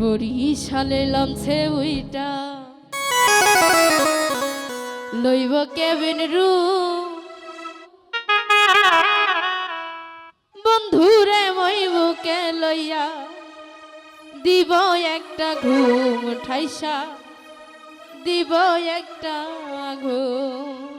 বরিশালে লঞ্চে উইটা। লইব কেবিন রু। বন্ধুরে মই বুকে লইয়া দিব একটা ঘুম ঠাইসা। দিব একটা ঘুম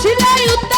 আসলে উত্তর